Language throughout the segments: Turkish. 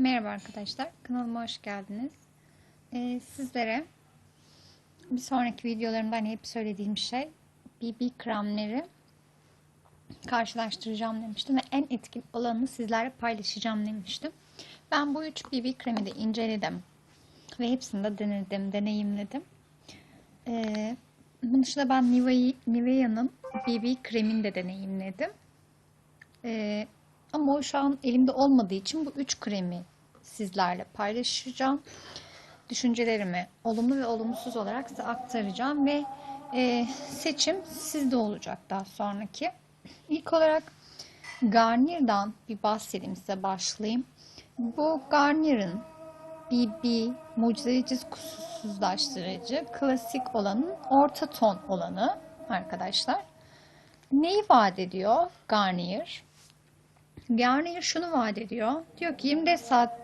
Merhaba arkadaşlar, kanalıma hoş geldiniz. Ee, sizlere bir sonraki videolarımda hani hep söylediğim şey BB kremleri karşılaştıracağım demiştim ve en etkin olanını sizlerle paylaşacağım demiştim. Ben bu üç BB kremi de inceledim ve hepsini de denedim, deneyimledim. Ee, bunun dışında ben Nivea, Nivea'nın BB kremini de deneyimledim. Ee, ama o şu an elimde olmadığı için bu üç kremi sizlerle paylaşacağım. Düşüncelerimi olumlu ve olumsuz olarak size aktaracağım ve e, seçim sizde olacak daha sonraki. İlk olarak Garnier'dan bir bahsedeyim size başlayayım. Bu Garnier'ın BB mucizevi cilt kusursuzlaştırıcı klasik olanın orta ton olanı arkadaşlar. Neyi vaat ediyor Garnier? Garnier şunu vaat ediyor. Diyor ki 24 saat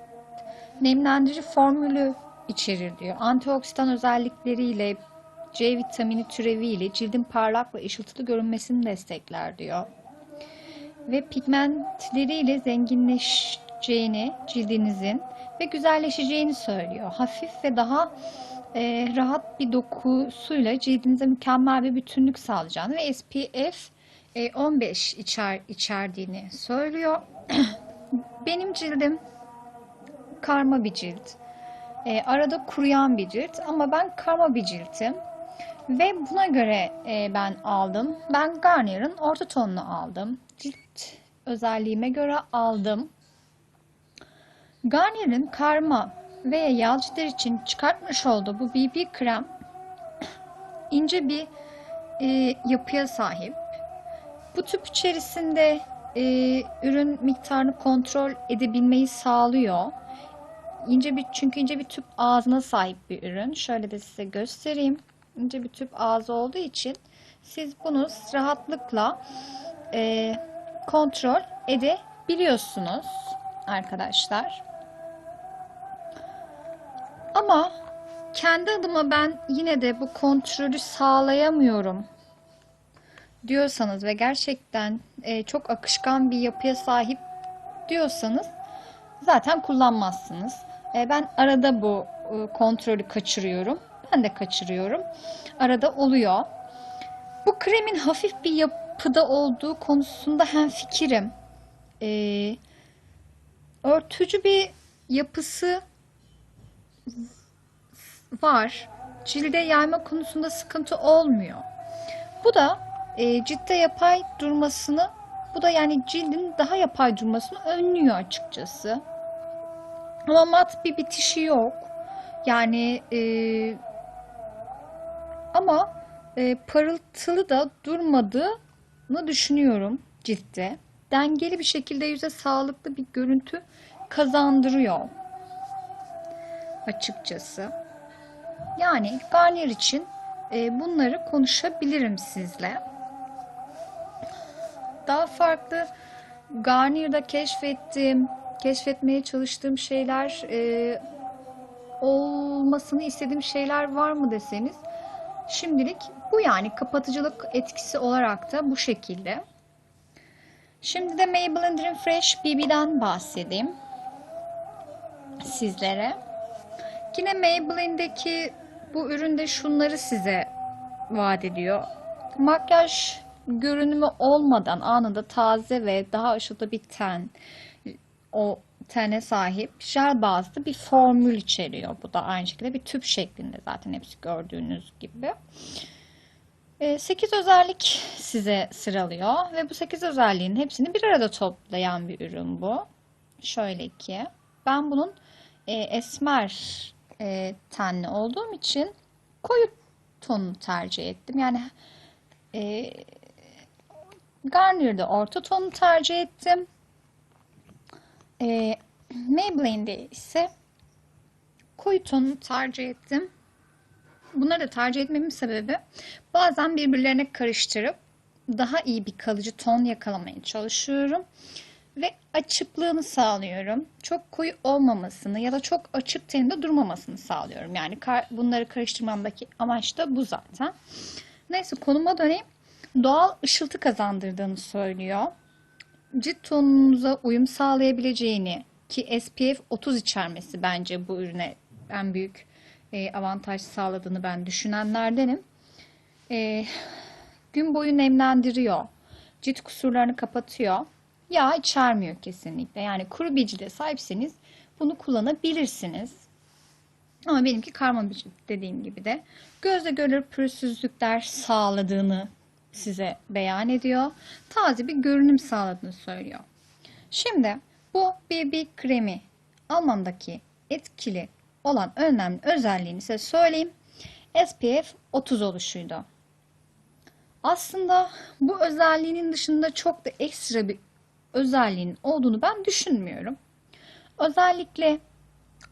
nemlendirici formülü içerir diyor. Antioksidan özellikleriyle C vitamini türeviyle cildin parlak ve ışıltılı görünmesini destekler diyor. Ve pigmentleriyle zenginleşeceğini cildinizin ve güzelleşeceğini söylüyor. Hafif ve daha e, rahat bir dokusuyla cildinize mükemmel bir bütünlük sağlayacağını ve SPF 15 içer içerdiğini söylüyor. Benim cildim karma bir cilt. E, arada kuruyan bir cilt ama ben karma bir ciltim. Ve buna göre e, ben aldım. Ben Garnier'ın orta tonunu aldım. Cilt özelliğime göre aldım. Garnier'in karma veya yağ ciltler için çıkartmış olduğu bu BB krem ince bir e, yapıya sahip. Bu tüp içerisinde e, ürün miktarını kontrol edebilmeyi sağlıyor. İnce bir çünkü ince bir tüp ağzına sahip bir ürün. Şöyle de size göstereyim. İnce bir tüp ağzı olduğu için siz bunu rahatlıkla e, kontrol edebiliyorsunuz arkadaşlar. Ama kendi adıma ben yine de bu kontrolü sağlayamıyorum diyorsanız ve gerçekten e, çok akışkan bir yapıya sahip diyorsanız zaten kullanmazsınız. E, ben arada bu e, kontrolü kaçırıyorum. Ben de kaçırıyorum. Arada oluyor. Bu kremin hafif bir yapıda olduğu konusunda hem fikirim. E, örtücü bir yapısı var. Cilde yayma konusunda sıkıntı olmuyor. Bu da e, ciltte yapay durmasını bu da yani cildin daha yapay durmasını önlüyor açıkçası. Ama mat bir bitişi yok. Yani e, ama e, parıltılı da durmadığını düşünüyorum ciltte. Dengeli bir şekilde yüze sağlıklı bir görüntü kazandırıyor. Açıkçası. Yani Garnier için e, bunları konuşabilirim sizle. Daha farklı Garnier'da keşfettiğim, keşfetmeye çalıştığım şeyler e, olmasını istediğim şeyler var mı deseniz şimdilik bu yani kapatıcılık etkisi olarak da bu şekilde. Şimdi de Maybelline Dream Fresh BB'den bahsedeyim sizlere. Yine Maybelline'deki bu üründe şunları size vaat ediyor. Makyaj görünümü olmadan anında taze ve daha aşırı bir ten o tene sahip jel bazlı bir formül içeriyor. Bu da aynı şekilde bir tüp şeklinde zaten hepsi gördüğünüz gibi. 8 özellik size sıralıyor ve bu 8 özelliğin hepsini bir arada toplayan bir ürün bu. Şöyle ki ben bunun esmer tenli olduğum için koyu tonu tercih ettim. Yani e, Garnier'de orta tonu tercih ettim. E, Maybelline'de ise koyu tonu tercih ettim. Bunları da tercih etmemin sebebi bazen birbirlerine karıştırıp daha iyi bir kalıcı ton yakalamaya çalışıyorum ve açıklığını sağlıyorum. Çok koyu olmamasını ya da çok açık teninde durmamasını sağlıyorum. Yani bunları karıştırmamdaki amaç da bu zaten. Neyse konuma döneyim. Doğal ışıltı kazandırdığını söylüyor. Cilt tonunuza uyum sağlayabileceğini ki SPF 30 içermesi bence bu ürüne en büyük e, avantaj sağladığını ben düşünenlerdenim. E, gün boyu nemlendiriyor. Cilt kusurlarını kapatıyor. Yağ içermiyor kesinlikle. Yani kuru bir cilde sahipseniz bunu kullanabilirsiniz. Ama benimki karma bir cilt dediğim gibi de gözle görülür pürüzsüzlükler sağladığını size beyan ediyor. Taze bir görünüm sağladığını söylüyor. Şimdi bu BB kremi almamdaki etkili olan önemli özelliğini size söyleyeyim. SPF 30 oluşuydu. Aslında bu özelliğinin dışında çok da ekstra bir özelliğinin olduğunu ben düşünmüyorum. Özellikle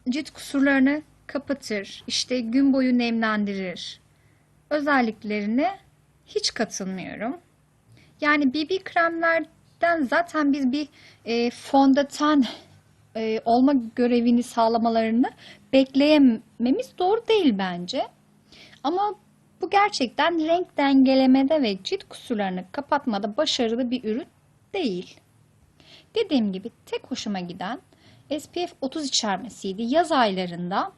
cilt kusurlarını kapatır, işte gün boyu nemlendirir. Özelliklerine hiç katılmıyorum. Yani BB kremlerden zaten biz bir e, fondöten e, olma görevini sağlamalarını bekleyememiz doğru değil bence. Ama bu gerçekten renk dengelemede ve cilt kusurlarını kapatmada başarılı bir ürün değil. Dediğim gibi tek hoşuma giden SPF 30 içermesiydi. Yaz aylarında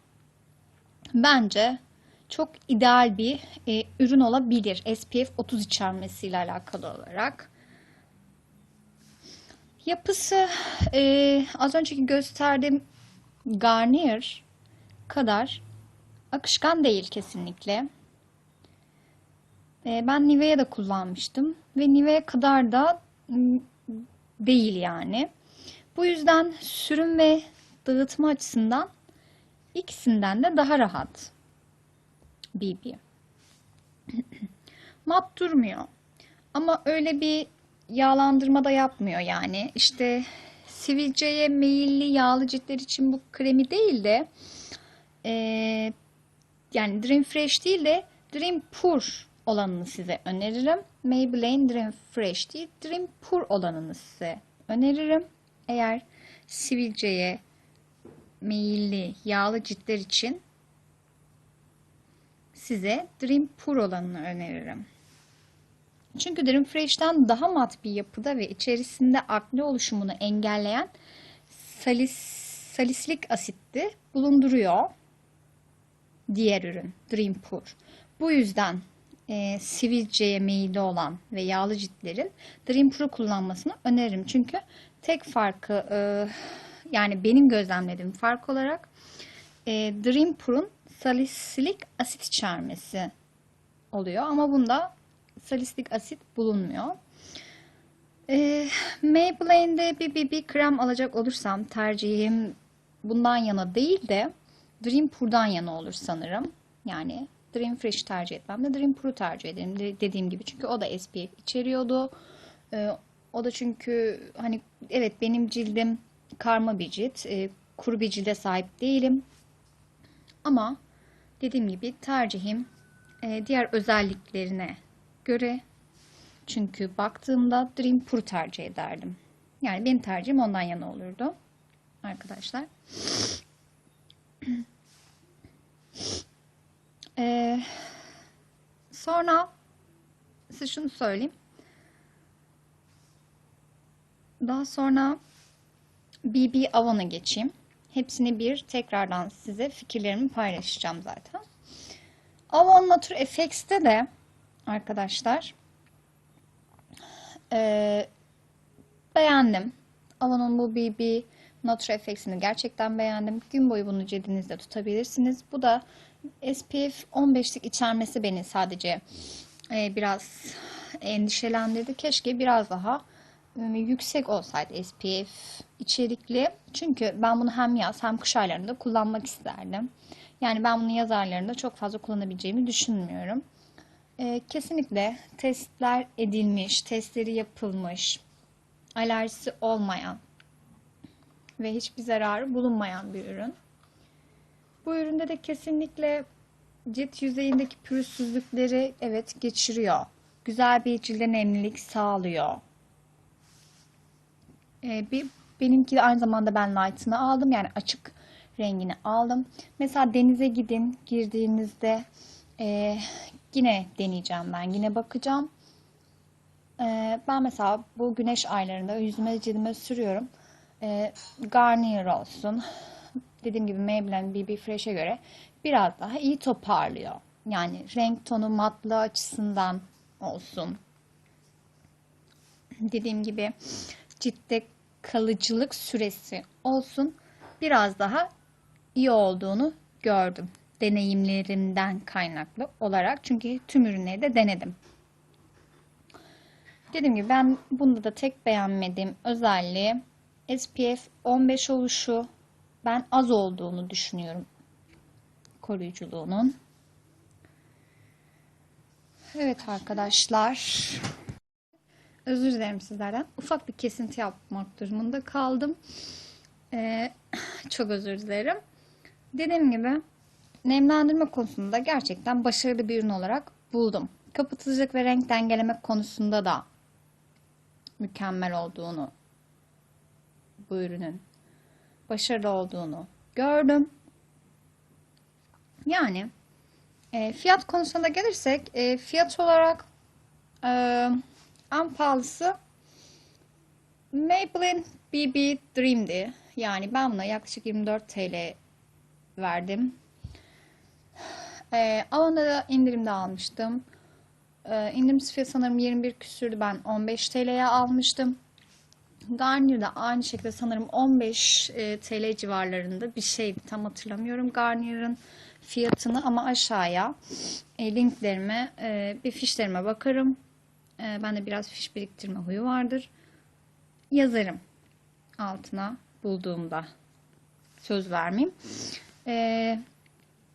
bence çok ideal bir e, ürün olabilir. SPF 30 içermesiyle alakalı olarak. Yapısı e, az önceki gösterdiğim Garnier kadar akışkan değil kesinlikle. E, ben Nivea da kullanmıştım ve Nivea kadar da değil yani. Bu yüzden sürüm ve dağıtma açısından ikisinden de daha rahat. BB. Mat durmuyor. Ama öyle bir yağlandırma da yapmıyor yani. İşte sivilceye meyilli yağlı ciltler için bu kremi değil de e, yani Dream Fresh değil de Dream Pur olanını size öneririm. Maybelline Dream Fresh değil, Dream Pur olanını size öneririm. Eğer sivilceye meyilli yağlı ciltler için size Dream Pur olanını öneririm. Çünkü Dream Fresh'ten daha mat bir yapıda ve içerisinde akne oluşumunu engelleyen salis, salislik asitti bulunduruyor. Diğer ürün Dream Pur. Bu yüzden e, sivilceye meyilli olan ve yağlı ciltlerin Dream Pur'u kullanmasını öneririm. Çünkü tek farkı e, yani benim gözlemlediğim fark olarak e, Dream Pur'un salisilik asit içermesi oluyor. Ama bunda salisilik asit bulunmuyor. E, Maybelline'de bir BB krem alacak olursam tercihim bundan yana değil de Dream Pur'dan yana olur sanırım. Yani Dream Fresh tercih etmem de Dream Pur'u tercih ederim de, dediğim gibi. Çünkü o da SPF içeriyordu. E, o da çünkü hani evet benim cildim karma bir cilt. E, kuru bir cilde sahip değilim. Ama dediğim gibi tercihim e, diğer özelliklerine göre çünkü baktığımda Dream Pur tercih ederdim. Yani benim tercihim ondan yana olurdu. Arkadaşlar. Ee, sonra size şunu söyleyeyim. Daha sonra BB Avon'a geçeyim. Hepsini bir tekrardan size fikirlerimi paylaşacağım zaten. Avon Nature FX'te de arkadaşlar e, beğendim. Avon'un bu BB Nature FX'ini gerçekten beğendim. Gün boyu bunu cebinizde tutabilirsiniz. Bu da SPF 15'lik içermesi beni sadece e, biraz endişelendirdi. Keşke biraz daha yüksek olsaydı SPF içerikli. Çünkü ben bunu hem yaz hem kış aylarında kullanmak isterdim. Yani ben bunu yaz aylarında çok fazla kullanabileceğimi düşünmüyorum. E, kesinlikle testler edilmiş, testleri yapılmış, alerjisi olmayan ve hiçbir zararı bulunmayan bir ürün. Bu üründe de kesinlikle cilt yüzeyindeki pürüzsüzlükleri evet geçiriyor. Güzel bir cilde nemlilik sağlıyor. Ee, bir, benimki de aynı zamanda ben light'ını aldım. Yani açık rengini aldım. Mesela denize gidin girdiğinizde e, yine deneyeceğim ben. Yine bakacağım. E, ben mesela bu güneş aylarında yüzüme cildime sürüyorum. e, Garnier olsun. Dediğim gibi Maybelline BB Fresh'e göre biraz daha iyi toparlıyor. Yani renk tonu matlığı açısından olsun. Dediğim gibi ciltte kalıcılık süresi olsun. Biraz daha iyi olduğunu gördüm. Deneyimlerimden kaynaklı olarak. Çünkü tüm ürünleri de denedim. Dediğim gibi ben bunda da tek beğenmediğim özelliği SPF 15 oluşu. Ben az olduğunu düşünüyorum koruyuculuğunun. Evet arkadaşlar. Özür dilerim sizlerden. Ufak bir kesinti yapmak durumunda kaldım. Ee, çok özür dilerim. Dediğim gibi nemlendirme konusunda gerçekten başarılı bir ürün olarak buldum. Kapatıcılık ve renk dengeleme konusunda da mükemmel olduğunu bu ürünün başarılı olduğunu gördüm. Yani e, fiyat konusuna gelirsek e, fiyat olarak e, en pahalısı Maybelline BB Dream'di. Yani ben buna yaklaşık 24 TL verdim. E, Avon'da da indirimde almıştım. E, indirim fiyatı sanırım 21 küsürdü. Ben 15 TL'ye almıştım. Garnier'da aynı şekilde sanırım 15 e, TL civarlarında bir şeydi. Tam hatırlamıyorum Garnier'ın fiyatını ama aşağıya e, linklerime, e, bir fişlerime bakarım. E, ben de biraz fiş biriktirme huyu vardır. Yazarım altına bulduğumda. Söz vermeyeyim. E,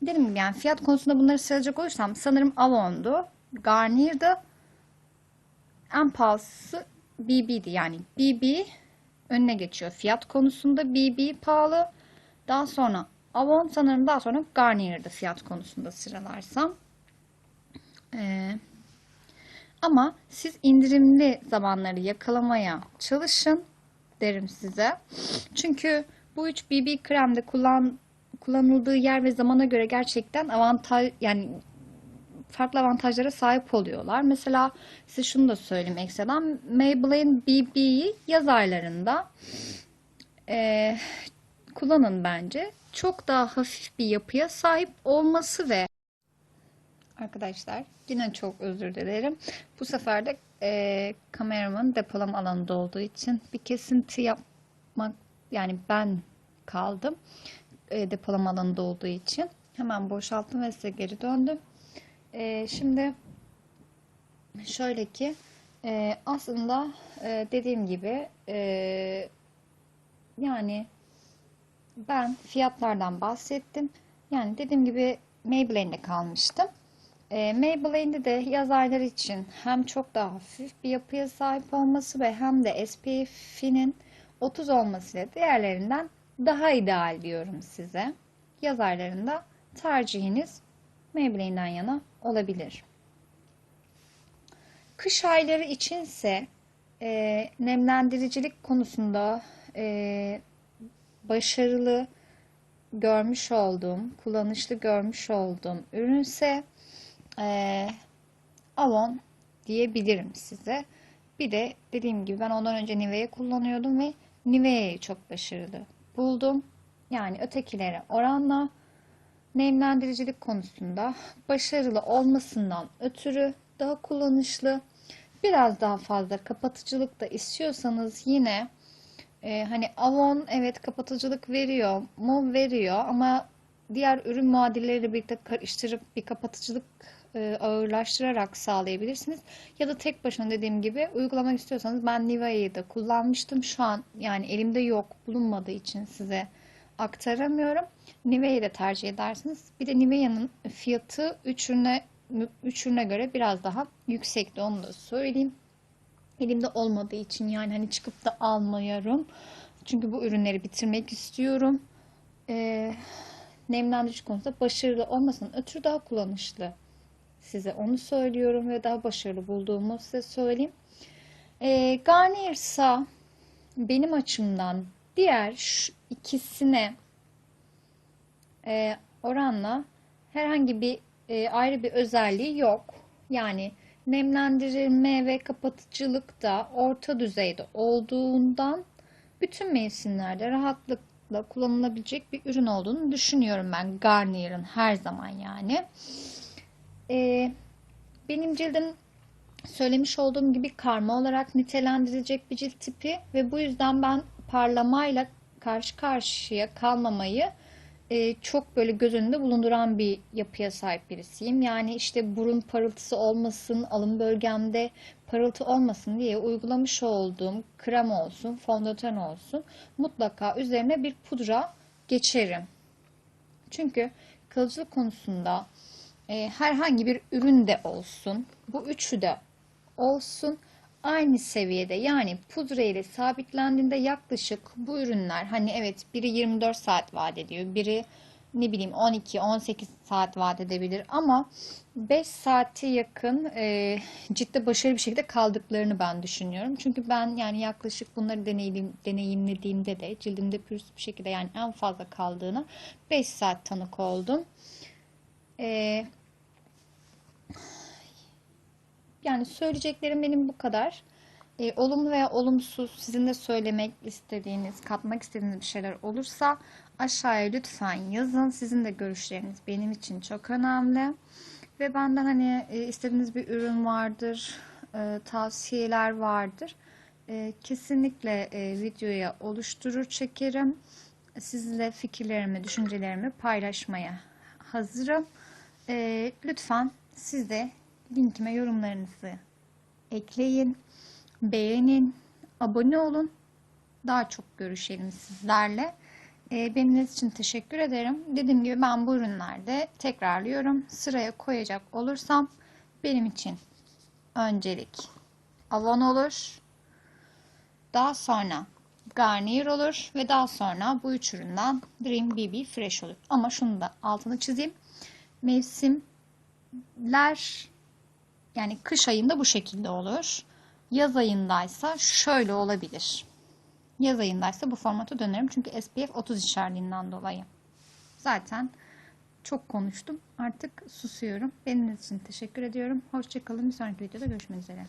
dediğim gibi yani fiyat konusunda bunları sayacak olursam sanırım Avon'du. Garnier'da en pahalısı BB'di. Yani BB önüne geçiyor. Fiyat konusunda BB pahalı. Daha sonra Avon sanırım daha sonra Garnier'da fiyat konusunda sıralarsam. Ee, ama siz indirimli zamanları yakalamaya çalışın derim size. Çünkü bu 3 BB kremde kullan, kullanıldığı yer ve zamana göre gerçekten avantaj yani farklı avantajlara sahip oluyorlar. Mesela size şunu da söyleyeyim ekstradan. Maybelline BB'yi yaz aylarında e, kullanın bence. Çok daha hafif bir yapıya sahip olması ve Arkadaşlar yine çok özür dilerim. Bu sefer de e, kameramın depolama alanında olduğu için bir kesinti yapmak yani ben kaldım e, depolama alanında olduğu için. Hemen boşalttım ve size geri döndüm. E, şimdi şöyle ki e, aslında e, dediğim gibi e, yani ben fiyatlardan bahsettim. Yani dediğim gibi Maybelline'de kalmıştım. E, Maybelline'de de yaz ayları için hem çok daha hafif bir yapıya sahip olması ve hem de SPF'inin 30 olmasıyla diğerlerinden daha ideal diyorum size. Yaz aylarında tercihiniz Maybelline'den yana olabilir. Kış ayları içinse e, nemlendiricilik konusunda e, başarılı görmüş olduğum, kullanışlı görmüş olduğum ürünse e, Avon diyebilirim size. Bir de dediğim gibi ben ondan önce Nivea kullanıyordum ve Nivea'yı çok başarılı buldum. Yani ötekilere oranla nemlendiricilik konusunda başarılı olmasından ötürü daha kullanışlı. Biraz daha fazla kapatıcılık da istiyorsanız yine e, hani Avon evet kapatıcılık veriyor mu veriyor ama diğer ürün muadilleriyle birlikte karıştırıp bir kapatıcılık e, ağırlaştırarak sağlayabilirsiniz. Ya da tek başına dediğim gibi uygulamak istiyorsanız ben Nivea'yı da kullanmıştım. Şu an yani elimde yok bulunmadığı için size aktaramıyorum. Nivea'yı da tercih edersiniz. Bir de Nivea'nın fiyatı 3 ürüne, 3 ürüne göre biraz daha yüksekti onu da söyleyeyim. Elimde olmadığı için yani hani çıkıp da almıyorum. Çünkü bu ürünleri bitirmek istiyorum. Ee, nemlendirici konusunda başarılı olmasının ötürü daha kullanışlı. Size onu söylüyorum ve daha başarılı bulduğumu size söyleyeyim. Ee, Garnier ise benim açımdan diğer şu ikisine e, oranla herhangi bir e, ayrı bir özelliği yok. Yani nemlendirilme ve kapatıcılık da orta düzeyde olduğundan bütün mevsimlerde rahatlıkla kullanılabilecek bir ürün olduğunu düşünüyorum ben Garnier'ın her zaman yani. Ee, benim cildim söylemiş olduğum gibi karma olarak nitelendirilecek bir cilt tipi ve bu yüzden ben parlamayla karşı karşıya kalmamayı e, çok böyle göz önünde bulunduran bir yapıya sahip birisiyim. Yani işte burun parıltısı olmasın, alın bölgemde parıltı olmasın diye uygulamış olduğum krem olsun, fondöten olsun mutlaka üzerine bir pudra geçerim. Çünkü kalıcılık konusunda e, herhangi bir ürün de olsun, bu üçü de olsun aynı seviyede yani pudra ile sabitlendiğinde yaklaşık bu ürünler hani evet biri 24 saat vaat ediyor, biri ne bileyim 12-18 saat vaat edebilir ama 5 saate yakın e, ciddi başarılı bir şekilde kaldıklarını ben düşünüyorum. Çünkü ben yani yaklaşık bunları deneyim, deneyimlediğimde de cildimde pürüzsüz bir şekilde yani en fazla kaldığını 5 saat tanık oldum. E, yani söyleyeceklerim benim bu kadar. E, olumlu veya olumsuz sizin de söylemek istediğiniz, katmak istediğiniz bir şeyler olursa aşağıya lütfen yazın. Sizin de görüşleriniz benim için çok önemli. Ve benden hani e, istediğiniz bir ürün vardır, e, tavsiyeler vardır. E, kesinlikle e, videoya oluşturur çekerim. Sizinle fikirlerimi, düşüncelerimi paylaşmaya hazırım. E, lütfen siz de linkime yorumlarınızı ekleyin, beğenin, abone olun. Daha çok görüşelim sizlerle. E, benimle için teşekkür ederim. Dediğim gibi ben bu ürünlerde tekrarlıyorum. Sıraya koyacak olursam benim için öncelik Avon olur. Daha sonra Garnier olur ve daha sonra bu üç üründen Dream BB Fresh olur. Ama şunu da altını çizeyim. Mevsimler yani kış ayında bu şekilde olur. Yaz ayındaysa şöyle olabilir. Yaz ayındaysa bu formata dönerim. Çünkü SPF 30 içerdiğinden dolayı. Zaten çok konuştum. Artık susuyorum. Benim için teşekkür ediyorum. Hoşçakalın. Bir sonraki videoda görüşmek üzere.